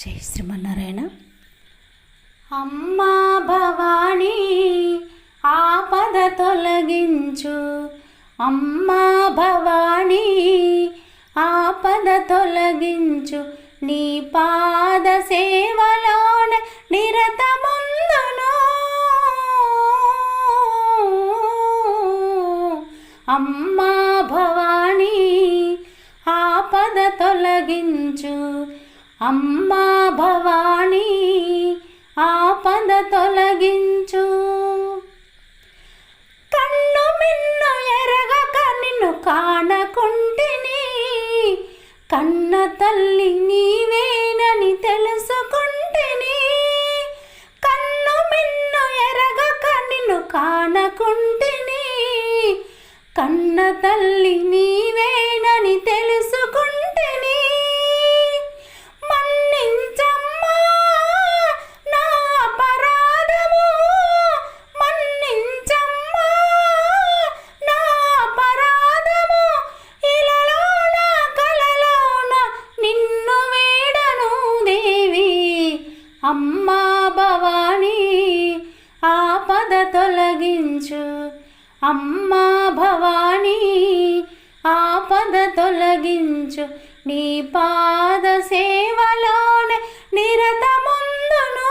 జై శ్రీమన్నారాయణ. అమ్మా భవానీ ఆపద తొలగించు. అమ్మా భవానీ ఆపద తొలగించు. నీ పాద సేవలోన నిరతముందును. అమ్మా భవానీ ఆపద తొలగించు. అమ్మా భవానీ ఆపద తొలగించు. కన్ను మిన్ను ఎరగక నిన్ను కానకుంటిని కన్న తల్లి నీవేనని తెలుసుకుంటిని. కన్ను మిన్ను ఎరగక నిన్ను కానకుంటిని కన్న తల్లి నీవే అమ్మా భవానీ ఆపద తొలగించు. అమ్మా భవానీ ఆపద తొలగించు. నీ పాద సేవలోనే నిరతముందును.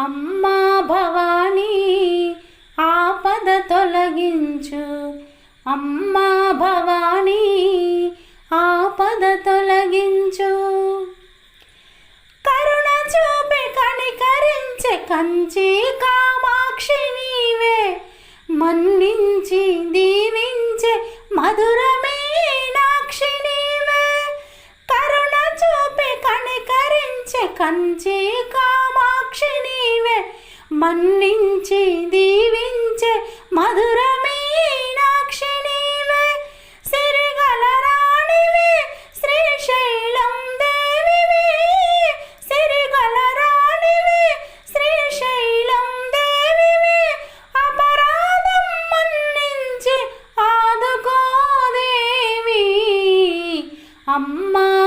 అమ్మా భవానీ ఆపద తొలగించు. అమ్మా భవ కంచి కామాక్షి నీవే మన్నించి దీవించే మధురమీనాక్షి నీవే. కరుణ చూపి కనికరించే కంచి కామాక్షి నీవే మన్నించి దీవించే మధుర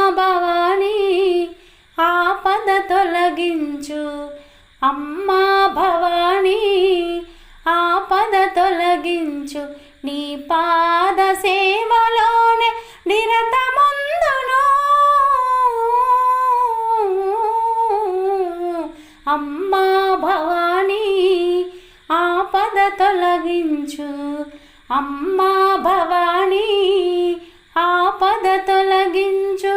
భవానీ ఆపద తొలగించు. అమ్మా భవానీ ఆపద తొలగించు. నీ పాద సేవలోనే నిరతముందును. అమ్మా భవానీ ఆపద తొలగించు. అమ్మా భవానీ ఆపద తొలగించు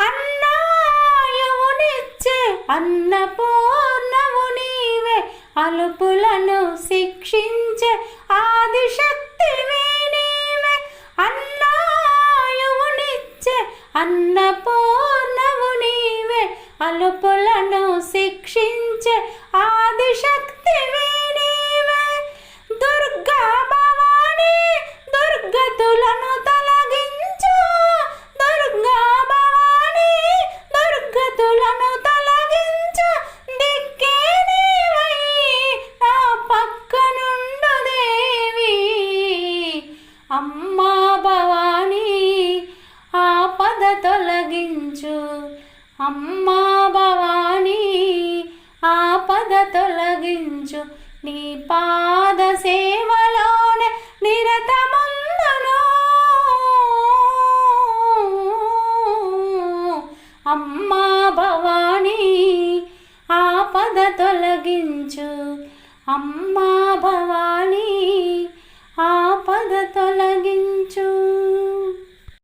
అన్నాయువునిచ్చే అన్నపూర్ణవు నీవే అలుపులను శిక్షించే ఆదిశక్తివే నీవే. అన్నాయువునిచ్చే అన్నపూర్ణవు నీవే అలుపులను శిక్షించే ఆదిశక్తివే నీవే. దుర్గా భవానీ తొలగించు. అమ్మా భవానీ ఆపద తొలగించు. నీ పాద సేవలోనే నిరతముందును. అమ్మా భవానీ ఆపద తొలగించు. అమ్మా భవానీ